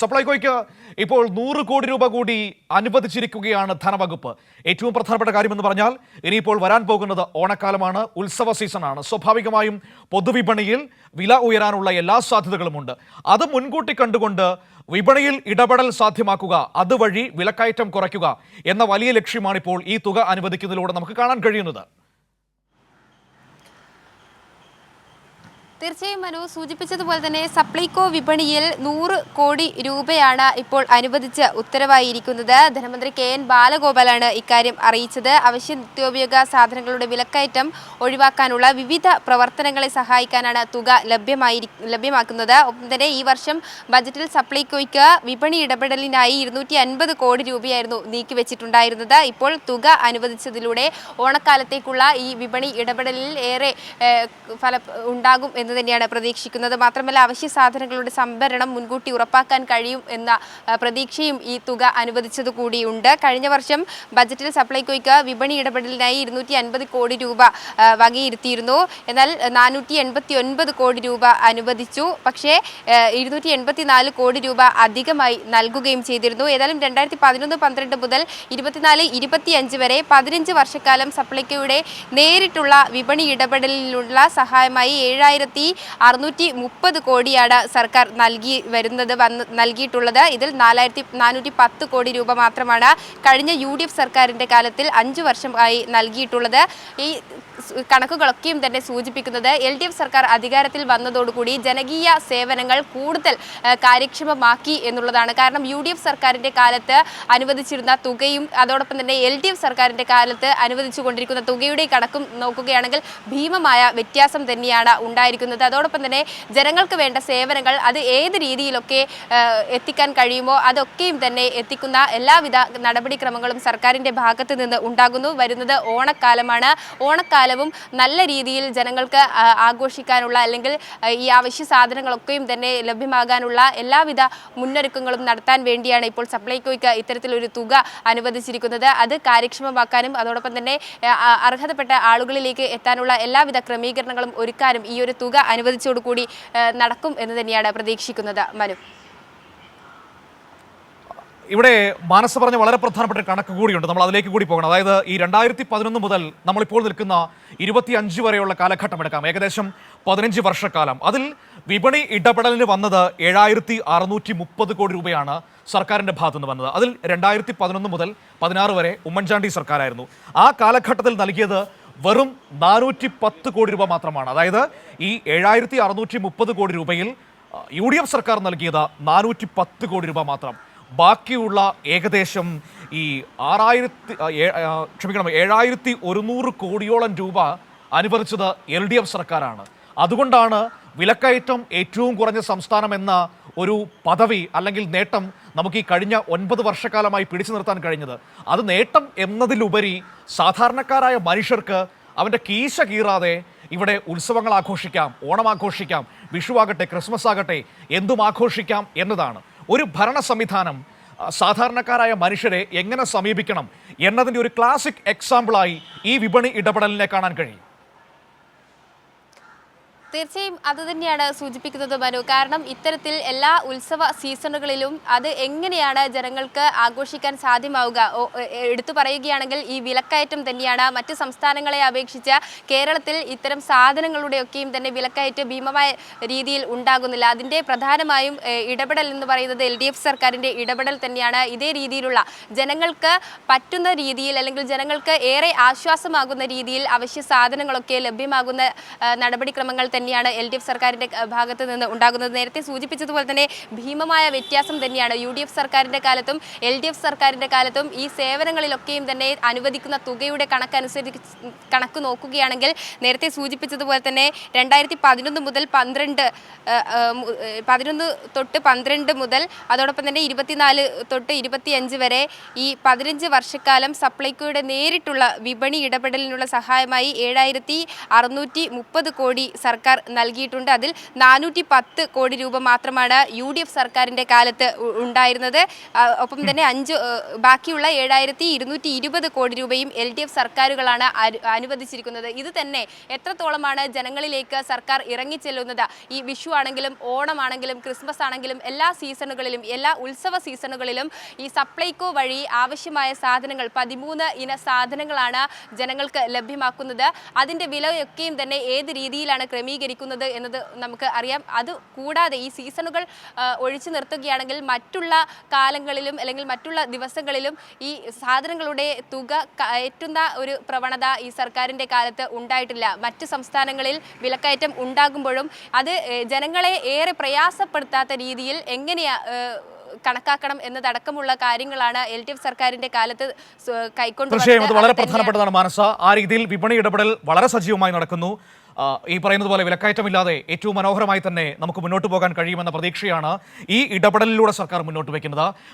സപ്ലൈകോയ്ക്ക് ഇപ്പോൾ നൂറ് കോടി രൂപ കൂടി അനുവദിച്ചിരിക്കുകയാണ് ധനവകുപ്പ്. ഏറ്റവും പ്രധാനപ്പെട്ട കാര്യമെന്ന് പറഞ്ഞാൽ ഇനിയിപ്പോൾ വരാൻ പോകുന്നത് ഓണക്കാലമാണ് ഉത്സവ സീസണാണ്. സ്വാഭാവികമായും പൊതുവിപണിയിൽ വില ഉയരാനുള്ള എല്ലാ സാധ്യതകളുമുണ്ട്. അത് മുൻകൂട്ടി കണ്ടുകൊണ്ട് വിപണിയിൽ ഇടപെടൽ സാധ്യമാക്കുക അതുവഴി വിലക്കയറ്റം കുറയ്ക്കുക എന്ന വലിയ ലക്ഷ്യമാണിപ്പോൾ ഈ തുക അനുവദിക്കുന്നതിലൂടെ നമുക്ക് കാണാൻ കഴിയുന്നത്. തീർച്ചയായും മനു സൂചിപ്പിച്ചതുപോലെ തന്നെ സപ്ലൈകോ വിപണിയിൽ നൂറ് കോടി രൂപയാണ് ഇപ്പോൾ അനുവദിച്ച് ഉത്തരവായിരിക്കുന്നത്. ധനമന്ത്രി കെ എൻ ബാലഗോപാലാണ് ഇക്കാര്യം അറിയിച്ചത്. അവശ്യ നിത്യോപയോഗ സാധനങ്ങളുടെ വിലക്കയറ്റം ഒഴിവാക്കാനുള്ള വിവിധ പ്രവർത്തനങ്ങളെ സഹായിക്കാനാണ് തുക ലഭ്യമായി ലഭ്യമാക്കുന്നത്. ഒപ്പം തന്നെ ഈ വർഷം ബജറ്റിൽ സപ്ലൈകോയ്ക്ക് വിപണി ഇടപെടലിനായി ഇരുന്നൂറ്റി അൻപത് കോടി രൂപയായിരുന്നു നീക്കിവെച്ചിട്ടുണ്ടായിരുന്നത്. ഇപ്പോൾ തുക അനുവദിച്ചതിലൂടെ ഓണക്കാലത്തേക്കുള്ള ഈ വിപണി ഇടപെടലിൽ ഏറെ ഫല ഉണ്ടാകും എന്ന് തന്നെയാണ് പ്രതീക്ഷിക്കുന്നത്. മാത്രമല്ല അവശ്യ സാധനങ്ങളുടെ സംഭരണം മുൻകൂട്ടി ഉറപ്പാക്കാൻ കഴിയും എന്ന പ്രതീക്ഷയും ഈ തുക അനുവദിച്ചത് കൂടിയുണ്ട്. കഴിഞ്ഞ വർഷം ബജറ്റിൽ സപ്ലൈകോയ്ക്ക് വിപണി ഇടപെടലിനായി ഇരുന്നൂറ്റി അൻപത് കോടി രൂപ വകയിരുത്തിയിരുന്നു. എന്നാൽ നാനൂറ്റി എൺപത്തി ഒൻപത് കോടി രൂപ അനുവദിച്ചു. പക്ഷേ ഇരുന്നൂറ്റി എൺപത്തി നാല് കോടി രൂപ അധികമായി നൽകുകയും ചെയ്തിരുന്നു. ഏതായാലും രണ്ടായിരത്തി പതിനൊന്ന് പന്ത്രണ്ട് മുതൽ ഇരുപത്തിനാല് ഇരുപത്തിയഞ്ച് വരെ പതിനഞ്ച് വർഷക്കാലം സപ്ലൈകോയുടെ നേരിട്ടുള്ള വിപണി ഇടപെടലിലുള്ള സഹായമായി ഏഴായിരത്തി അറുന്നൂറ്റി മുപ്പത് കോടിയാണ് സർക്കാർ നൽകി വരുന്നത് വന്ന് നൽകിയിട്ടുള്ളത്. ഇതിൽ നാലായിരത്തി നാനൂറ്റി പത്ത് കോടി രൂപ മാത്രമാണ് കഴിഞ്ഞ യു ഡി എഫ് സർക്കാരിന്റെ കാലത്തിൽ അഞ്ച് വർഷമായി നൽകിയിട്ടുള്ളത്. ഈ കണക്കുകളൊക്കെയും തന്നെ സൂചിപ്പിക്കുന്നത് എൽ ഡി എഫ് സർക്കാർ അധികാരത്തിൽ വന്നതോടുകൂടി ജനകീയ സേവനങ്ങൾ കൂടുതൽ കാര്യക്ഷമമാക്കി എന്നുള്ളതാണ്. കാരണം യു ഡി എഫ് സർക്കാരിന്റെ കാലത്ത് അനുവദിച്ചിരുന്ന തുകയും അതോടൊപ്പം തന്നെ എൽ ഡി എഫ് സർക്കാരിന്റെ കാലത്ത് അനുവദിച്ചു കൊണ്ടിരിക്കുന്ന തുകയുടെ കണക്കും നോക്കുകയാണെങ്കിൽ ഭീമമായ വ്യത്യാസം തന്നെയാണ് ഉണ്ടായിരിക്കുന്നത്. അതോടൊപ്പം തന്നെ ജനങ്ങൾക്ക് വേണ്ട സേവനങ്ങൾ അത് ഏത് രീതിയിലൊക്കെ എത്തിക്കാൻ കഴിയുമോ അതൊക്കെയും തന്നെ എത്തിക്കുന്ന എല്ലാവിധ നടപടിക്രമങ്ങളും സർക്കാരിന്റെ ഭാഗത്ത് നിന്ന് ഉണ്ടാകുന്നു. വരുന്നത് ഓണക്കാലമാണ്. ഓണക്കാലവും നല്ല രീതിയിൽ ജനങ്ങൾക്ക് ആഘോഷിക്കാനുള്ള അല്ലെങ്കിൽ ഈ അവശ്യ സാധനങ്ങളൊക്കെയും തന്നെ ലഭ്യമാകാനുള്ള എല്ലാവിധ മുന്നൊരുക്കങ്ങളും നടത്താൻ വേണ്ടിയാണ് ഇപ്പോൾ സപ്ലൈകോയ്ക്ക് ഇത്തരത്തിലൊരു തുക അനുവദിച്ചിരിക്കുന്നത്. അത് കാര്യക്ഷമമാക്കാനും അതോടൊപ്പം തന്നെ അർഹതപ്പെട്ട ആളുകളിലേക്ക് എത്താനുള്ള എല്ലാവിധ ക്രമീകരണങ്ങളും ഒരുക്കാനും ഈ ഒരു തുക അനുവദിച്ചോടുകൂടി ആ, നടക്കും എന്ന് തന്നെയാണ് പ്രതീക്ഷിക്കുന്നത് മനു. ഇവിടെ മാനസ് പറഞ്ഞ വളരെ പ്രധാനപ്പെട്ട കണക്ക് കൂടിയുണ്ട്. നമ്മൾ അതിലേക്ക് കൂടി പോകണം. അതായത് ഈ രണ്ടായിരത്തി പതിനൊന്ന് മുതൽ നമ്മളിപ്പോൾ നിൽക്കുന്ന ഇരുപത്തി അഞ്ച് വരെയുള്ള കാലഘട്ടം എടുക്കാം. ഏകദേശം പതിനഞ്ച് വർഷക്കാലം. അതിൽ വിപണി ഇടപെടലിന് വന്നത് ഏഴായിരത്തി അറുന്നൂറ്റി മുപ്പത് കോടി രൂപയാണ് സർക്കാരിന്റെ ഭാഗത്തു നിന്ന് വന്നത്. അതിൽ രണ്ടായിരത്തി പതിനൊന്ന് മുതൽ പതിനാറ് വരെ ഉമ്മൻചാണ്ടി സർക്കാരായിരുന്നു. ആ കാലഘട്ടത്തിൽ നൽകിയത് വെറും നാനൂറ്റി പത്ത് കോടി രൂപ മാത്രമാണ്. അതായത് ഈ ഏഴായിരത്തി അറുന്നൂറ്റി മുപ്പത് കോടി രൂപയിൽ യു ഡി എഫ് സർക്കാർ നൽകിയത് നാനൂറ്റി പത്ത് കോടി രൂപ മാത്രം. ബാക്കിയുള്ള ഏകദേശം ഈ ആറായിരത്തി ക്ഷമിക്കണം ഏഴായിരത്തി ഒരുന്നൂറ് കോടിയോളം രൂപ അനുവദിച്ചത് എൽ ഡി എഫ് സർക്കാരാണ്. അതുകൊണ്ടാണ് വിലക്കയറ്റം ഏറ്റവും കുറഞ്ഞ സംസ്ഥാനം എന്ന ഒരു പദവി അല്ലെങ്കിൽ നേട്ടം നമുക്ക് ഈ കഴിഞ്ഞ ഒൻപത് വർഷക്കാലമായി പിടിച്ചു നിർത്താൻ കഴിഞ്ഞത്. അത് നേട്ടം എന്നതിലുപരി സാധാരണക്കാരായ മനുഷ്യർക്ക് അവന്റെ കീശ കീറാതെ ഇവിടെ ഉത്സവങ്ങൾ ആഘോഷിക്കാം ഓണം ആഘോഷിക്കാം വിഷു ആകട്ടെ ക്രിസ്മസ് ആകട്ടെ എന്തും ആഘോഷിക്കാം എന്നതാണ്. ഒരു ഭരണ സംവിധാനം സാധാരണക്കാരായ മനുഷ്യരെ എങ്ങനെ സമീപിക്കണം എന്നതിന്റെ ഒരു ക്ലാസിക് എക്സാമ്പിളായി ഈ വിപണി ഇടപെടലിനെ കാണാൻ കഴിയും. തീർച്ചയായും അത് തന്നെയാണ് സൂചിപ്പിക്കുന്നത് മനു. കാരണം ഇത്തരത്തിൽ എല്ലാ ഉത്സവ സീസണുകളിലും അത് എങ്ങനെയാണ് ജനങ്ങൾക്ക് ആഘോഷിക്കാൻ സാധ്യമാവുക? എടുത്തു പറയുകയാണെങ്കിൽ ഈ വിലക്കയറ്റം തന്നെയാണ്. മറ്റ് സംസ്ഥാനങ്ങളെ അപേക്ഷിച്ച് കേരളത്തിൽ ഇത്തരം സാധനങ്ങളുടെയൊക്കെയും തന്നെ വിലക്കയറ്റ് ഭീമമായ രീതിയിൽ ഉണ്ടാകുന്നില്ല. അതിന്റെ പ്രധാനമായും ഇടപെടൽ എന്ന് പറയുന്നത് എൽ ഡി എഫ് സർക്കാരിന്റെ ഇടപെടൽ തന്നെയാണ്. ഇതേ രീതിയിലുള്ള ജനങ്ങൾക്ക് പറ്റുന്ന രീതിയിൽ അല്ലെങ്കിൽ ജനങ്ങൾക്ക് ഏറെ ആശ്വാസമാകുന്ന രീതിയിൽ അവശ്യ സാധനങ്ങളൊക്കെ ലഭ്യമാകുന്ന നടപടിക്രമങ്ങൾ തന്നെയാണ് എൽ സർക്കാരിന്റെ ഭാഗത്ത് നിന്ന് ഉണ്ടാകുന്നത്. നേരത്തെ സൂചിപ്പിച്ചതുപോലെ തന്നെ ഭീമമായ വ്യത്യാസം തന്നെയാണ് യു ഡി എഫ് സർക്കാരിന്റെ കാലത്തും എൽ ഡി എഫ് സർക്കാരിന്റെ കാലത്തും ഈ സേവനങ്ങളിലൊക്കെയും തന്നെ അനുവദിക്കുന്ന തുകയുടെ കണക്കനുസരിച്ച് കണക്ക് നോക്കുകയാണെങ്കിൽ നേരത്തെ സൂചിപ്പിച്ചതുപോലെ തന്നെ രണ്ടായിരത്തി പതിനൊന്ന് മുതൽ പന്ത്രണ്ട് പതിനൊന്ന് തൊട്ട് പന്ത്രണ്ട് മുതൽ അതോടൊപ്പം തന്നെ ഇരുപത്തിനാല് തൊട്ട് ഇരുപത്തിയഞ്ച് വരെ ഈ പതിനഞ്ച് വർഷക്കാലം സപ്ലൈകോയുടെ നേരിട്ടുള്ള വിപണി ഇടപെടലിനുള്ള സഹായമായി ഏഴായിരത്തി കോടി സർക്കാർ സർക്കാർ നൽകിയിട്ടുണ്ട്. അതിൽ നാനൂറ്റി പത്ത് കോടി രൂപ മാത്രമാണ് യു ഡി എഫ് സർക്കാരിന്റെ കാലത്ത് ഉണ്ടായിരുന്നത്. ഒപ്പം തന്നെ അഞ്ച് ബാക്കിയുള്ള ഏഴായിരത്തി ഇരുന്നൂറ്റി ഇരുപത് കോടി രൂപയും എൽ ഡി എഫ് സർക്കാരുകളാണ് അനുവദിച്ചിരിക്കുന്നത്. ഇത് തന്നെ എത്രത്തോളമാണ് ജനങ്ങളിലേക്ക് സർക്കാർ ഇറങ്ങിച്ചെല്ലുന്നത്? ഈ വിഷു ആണെങ്കിലും ഓണമാണെങ്കിലും ക്രിസ്മസ് ആണെങ്കിലും എല്ലാ സീസണുകളിലും എല്ലാ ഉത്സവ സീസണുകളിലും ഈ സപ്ലൈകോ വഴി ആവശ്യമായ സാധനങ്ങൾ പതിമൂന്ന് ഇന സാധനങ്ങളാണ് ജനങ്ങൾക്ക് ലഭ്യമാക്കുന്നത്. അതിന്റെ വിലയൊക്കെയും തന്നെ ഏത് രീതിയിലാണ് ക്രമീകരിക്കുന്നത് എന്നത് നമുക്ക് അറിയാം. അത് കൂടാതെ ഈ സീസണുകൾ ഒഴിച്ചു നിർത്തുകയാണെങ്കിൽ മറ്റുള്ള കാലങ്ങളിലും അല്ലെങ്കിൽ മറ്റുള്ള ദിവസങ്ങളിലും ഈ സാധനങ്ങളുടെ തുക കയറ്റുന്ന ഒരു പ്രവണത ഈ സർക്കാരിന്റെ കാലത്ത് ഉണ്ടായിട്ടില്ല. മറ്റ് സംസ്ഥാനങ്ങളിൽ വിലക്കയറ്റം ഉണ്ടാകുമ്പോഴും അത് ജനങ്ങളെ ഏറെ പ്രയാസപ്പെടുത്താത്ത രീതിയിൽ എങ്ങനെയാ കണക്കാക്കണം എന്നതടക്കമുള്ള കാര്യങ്ങളാണ് എൽ ഡി എഫ് സർക്കാരിന്റെ കാലത്ത് കൈക്കൊണ്ട് കൈക്കൊണ്ടു തീർച്ചയായും അത് വളരെ പ്രധാനപ്പെട്ടതാണ് മാനസ. ആ രീതിയിൽ വിപണി ഇടപെടൽ വളരെ സജീവമായി നടക്കുന്നു. ഈ പറയുന്നത് പോലെ വിലക്കയറ്റമില്ലാതെ ഏറ്റവും മനോഹരമായി തന്നെ നമുക്ക് മുന്നോട്ട് പോകാൻ കഴിയുമെന്ന പ്രതീക്ഷയാണ് ഈ ഇടപെടലിലൂടെ സർക്കാർ മുന്നോട്ട് വയ്ക്കുന്നത്.